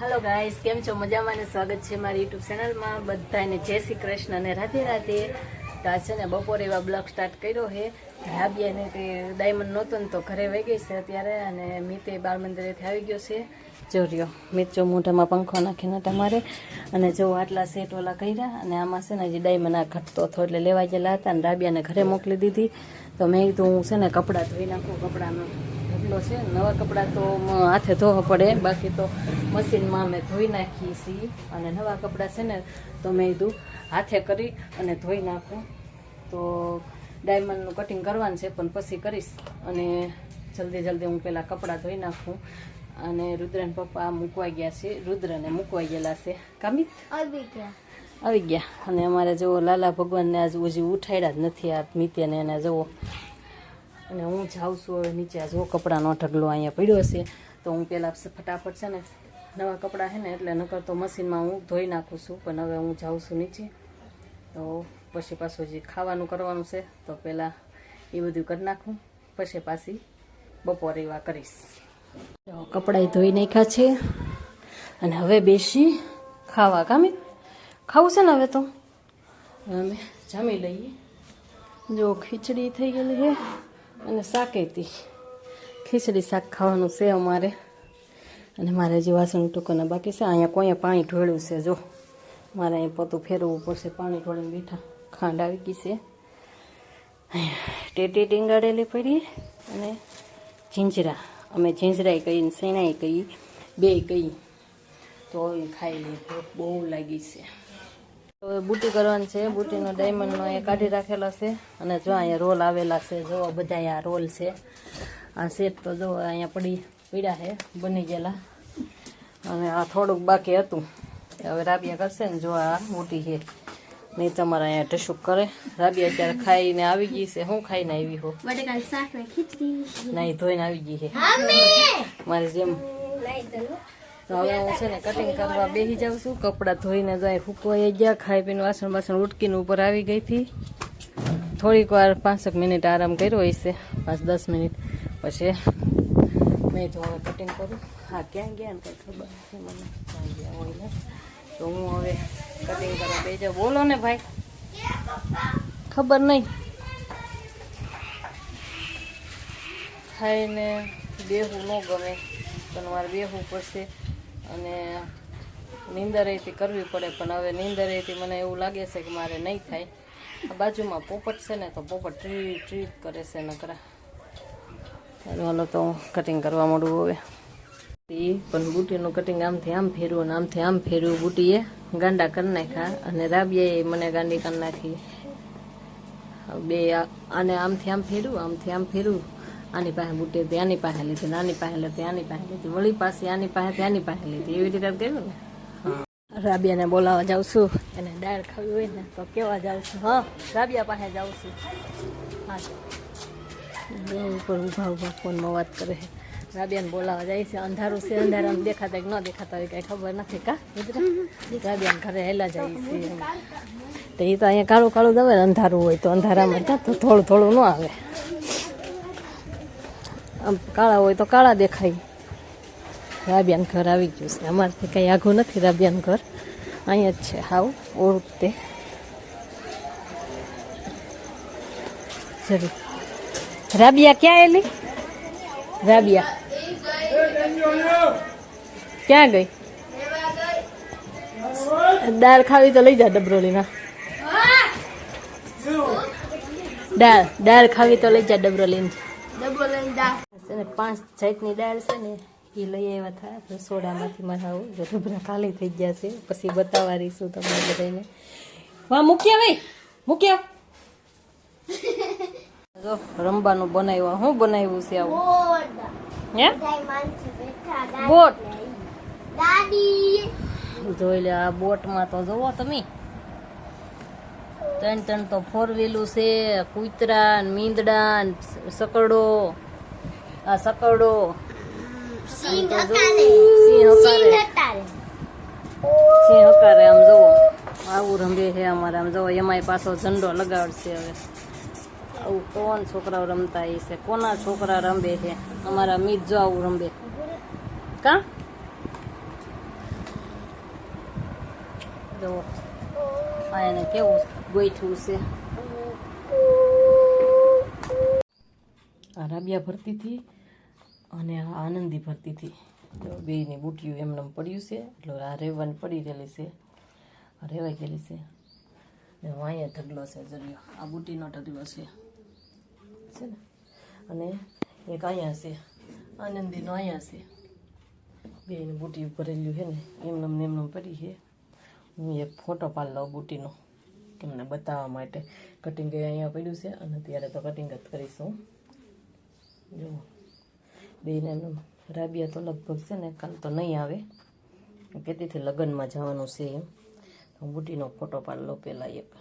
Hello guys કેમ છો? મજામાં ને સ્વાગત છે મારી યુટ્યુબ ચેનલમાં બધાને જય શ્રી કૃષ્ણ અને રાધે રાધે. તો આ છે ને બપોરે એવા બ્લોગ સ્ટાર્ટ કર્યો છે. રાબિયાને તે ડાયમંડ નહોતો ને તો ઘરે વહી ગઈ છે અત્યારે અને મીતે બાળ મંદિરેથી આવી ગયો છે. જો રહ્યો. મિત જો મોઢામાં પંખો નાખીને તમારે. અને જો આટલા સેટ ઓલા કર્યા અને આમાં છે ને હજી ડાયમંડ આ ઘટતો હતો એટલે લેવા ગયેલા હતા અને રાબિયાને ઘરે મોકલી દીધી. તો મેં કીધું હું છે ને કપડાં ધોઈ નાખું. કપડાનો છે. નવા કપડાં તો હાથે ધોવા પડે. બાકી તો મશીનમાં અમે ધોઈ નાખીએ છીએ અને નવા કપડાં છે ને તો મેં કીધું હાથે કરી અને ધોઈ નાખું. તો ડાયમંડનું કટિંગ કરવાનું છે પણ પછી કરીશ. અને જલ્દી જલ્દી હું પહેલાં કપડાં ધોઈ નાખું. અને રુદ્રન પપ્પા મૂકવા ગયા છે. રુદ્રને મૂકવા ગયેલા છે. કામિત? આવી ગયા. અને અમારે જુઓ લાલા ભગવાનને આજ હજી ઉઠાડ્યા જ નથી આ મિત્યને એને જુઓ અને હું જાઉં છું હવે નીચે. જો કપડાનો ઢગલો અહીંયા પડ્યો છે, તો હું પહેલાં ફટાફટ છે ને નવા કપડાં છે ને એટલે નકર તો મશીનમાં હું ધોઈ નાખું છું, પણ હવે હું જાઉં છું નીચે. તો પછી પાછું જે ખાવાનું કરવાનું છે, તો પહેલાં એ બધું કરી નાખું, પછી પાછી બપોરે એવા કરીશ. તો કપડાં ધોઈ નાખ્યા છે, અને હવે બેસી ખાવા. કામી ખાવું છે ને હવે તો? અમે જમી લઈએ. જો ખીચડી થઈ ગયેલી છે. અને શાક હતી ખીચડી શાક ખાવાનું છે અમારે. અને મારે જે વાસણ ટૂંકોના બાકી છે. અહીંયા કોઈ પાણી ઢોળ્યું છે, જો. મારે અહીં પોતું ફેરવવું પડશે. પાણી ઢોળીને બેઠા. ખાંડ આવી ગઈ છે. અહીંયા ટેટી ટીંગાડેલી પડી અને ઝીંજરા અમે ઝીંજરાય કહી ને કહી બે કહી તો ખાઈ લીધું. બહુ લાગી છે. તો બુટી કરવાની છે. બુટીનો ડાયમંડનો એ કાઢી રાખેલો છે. અને જો અહીંયા રોલ આવેલા છે. જો બધા અહીંયા રોલ છે. આ સેટ તો જો અહીંયા પડી પીડા છે. બની ગયેલા. અને આ થોડુંક બાકી હતું. હવે રાબિયા કરશે ને જો આ મોટી છે. નહીં તમારે અહીંયા ટશુક કરે. રાબિયા અત્યારે ખાઈને આવી ગઈ છે. હું ખાઈને આવી હો. નહીં ધોઈને આવી ગઈ છે. મારી જેમ. તો હવે હું છે ને કટિંગ કરવા બેસી જાઉં છું. કપડાં ધોઈને જાય ફૂકવાઈ ગયા, ખાઈ પીને વાસણ બાસણ ઉટકીને ઉપર આવી ગઈ હતી. થોડીક વાર પાંચેક મિનિટ આરામ કર્યો હશે પાંચ દસ મિનિટ. પછી મેં તો હવે કટિંગ કરું. હા, ક્યાં ગયા ને કંઈ ખબર નથી મને. ક્યાં ગયા હોય તો હું હવે કટિંગ કરવા બે જાઉં. બોલો ને ભાઈ. ખબર નહીં. ખાઈને બેહવું ન ગમે, પણ મારે બેહું પડશે. અને નીંદર એથી કરવી પડે, પણ હવે નીંદર એથી મને એવું લાગે છે કે મારે નહીં થાય. બાજુમાં પોપટ છે ને, તો પોપટ ટ્રી ટ્રીટ કરે છે નકરા. હાલો તો કટિંગ કરવા માંડું હવે. એ પણ બુટીનું કટિંગ આમથી આમ ફેરવું અને આમથી આમ ફેરવું બુટીએ. ગાંડા કરી નાખ્યા અને રાબિયાએ મને ગાંડી કરી નાખી. બે આને આમથી આમ ફેરવું, આમથી આમ ફેરવું. આની પાસે બુટે હતી, આની પાસે લીધી નાની પાસે લીધી, આની પાસે લીધી, વળી પાસે આની પાસે આની પાસે લીધી. એવી રીતે કર્યું ને? રાબિયાને બોલાવવા જાઉં છું, એને દાળ ખાવી હોય ને તો કેવા જાઉં છું, હા? રાબિયા પાસે જાઉં છું. હા. ઉપર ઊભા ઊભા ફોનમાં વાત કરે છે. રાબિયાને બોલાવવા જાય છે, અંધારું છે, અંધારામાં દેખાતા કે ન દેખાતા હોય, કાંઈ ખબર નથી કા રાબિયાને ઘરે હેલા જાય છે તો એ તો અહીંયા કાળું કાળું આવે અંધારું હોય તો અંધારામાં તો થોડું થોડું ન આવે. કાળા હોય તો કાળા દેખાય. રાબિયાન ઘર આવી ગયું છે. અમારથી કંઈ આઘું નથી રાબિયાન ઘર. અહીંયા જ છે હાવ ઓળખતે જરૂર. રાબિયા ક્યાં એલી રાબિયા. ક્યાં ગઈ? દાળ ખાવી તો લઈ જા ડબરોલીના. દાળ દાળ ખાવી તો લઈ જા ડબરોલીને. ડબરોલીની લઈને દા છે ને પાંચ જાતની દાળ છે ને એ લઈ આવ્યા હતા. રસોડામાંથી મારા આવું જો ઢબરા ખાલી થઈ ગયા છે. પછી બતાવારીશું તમને બધાને. વાહ મૂક્યા ભાઈ મૂક્યા જો રમવાનું બનાવ્યું. શું બનાવ્યું છે આવું? બોટ. હે? બોટ. જોઈ લે આ બોટમાં તો જોવો તમે. ત્રણ ત્રણ તો ફોર વ્હીલું છે કૂતરા મીંદડા ને સકરડો આ સકરડો સિંહ તો જો, હકારે સિંહ હકારે. સિંહ હકારે સિંહ હકારે આમ જોવો આવું રમે છે અમારે આમ જોવો એમાંય પાછો ઝંડો લગાડશે હવે આવું કોણ છોકરાઓ રમતા એ છે કોના છોકરા રમે છે અમારા મીત જો આવું રમે કા જો આ એને કેવું ગોઈઠું છે આ રાબિયા ભરતી હતી અને આ આનંદી ભરતી હતી તો બેયની બુટિયું એમને એમ પડ્યું છે, એટલે આ રેવાની પડી રહેલી છે. રેવાઈ ગયેલી છે. ને હું અહીંયા ઢગલો છે જરિયો. આ બુટીનો ઢગલો છે. છે ને? અને એક અહીંયા છે. આનંદીનો અહીંયા છે. બેની બુટી ભરેલું છે ને એમને એમને પડી છે. હું એક ફોટો પાડી લઉં બુટીનો તમને બતાવવા માટે. કટિંગ અહીંયા પડ્યું છે, અને ત્યારે તો કટિંગ જ કરીશું. જુઓ. બેને એમ રાબિયા તો લગભગ છે ને કાલ તો નહીં આવે. કે હતી લગ્નમાં જવાનું છે એમ. બુટીનો ફોટો પાડલો પહેલાં એક.